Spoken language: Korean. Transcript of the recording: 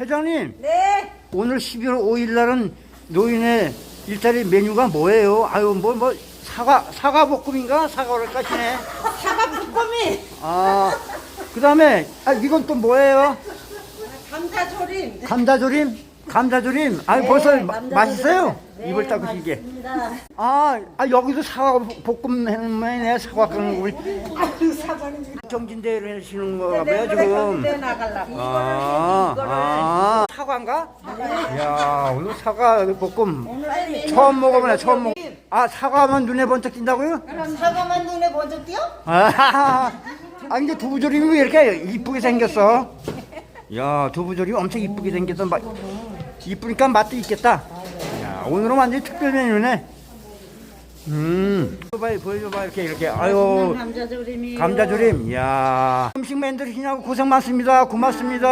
회장님, 네. 오늘 12월 5일 날은 노인의 일자리 메뉴가 뭐예요? 아유, 뭐, 뭐, 사과, 사과 볶음인가? 사과를 까시네. 사과 볶음이 아, 그 다음에, 아, 이건 또 뭐예요? 감자 조림. 감자조림? 감자조림? 아, 네, 벌써 마- 감자조림. 맛있어요? 네, 입을 닦으시게. 맛있습니다. 아, 아, 여기도 사과 볶음 해네 사과 끓는 우리 사장님. 경진대회를 하시는 거가 네, 봐요, 그래, 지금. 아, 아, 사과인가? 야, 오늘 사과 볶음. 처음 먹어보네, 처음 먹어. 아, 사과만 눈에 번쩍 띈다고요? 사과만 눈에 먼저 띄어? 아, 아 근데 두부조림이 왜 이렇게 이쁘게 생겼어? 야, 두부조림이 엄청 이쁘게 맛, 이쁘니까 맛도 있겠다. 야, 오늘은 완전 히 특별 메뉴네. 음, 보여줘봐, 보여줘봐, 이렇게, 이렇게. 아유, 감자조림이. 감자조림. 야 음식 만드시냐고 고생 많습니다. 고맙습니다.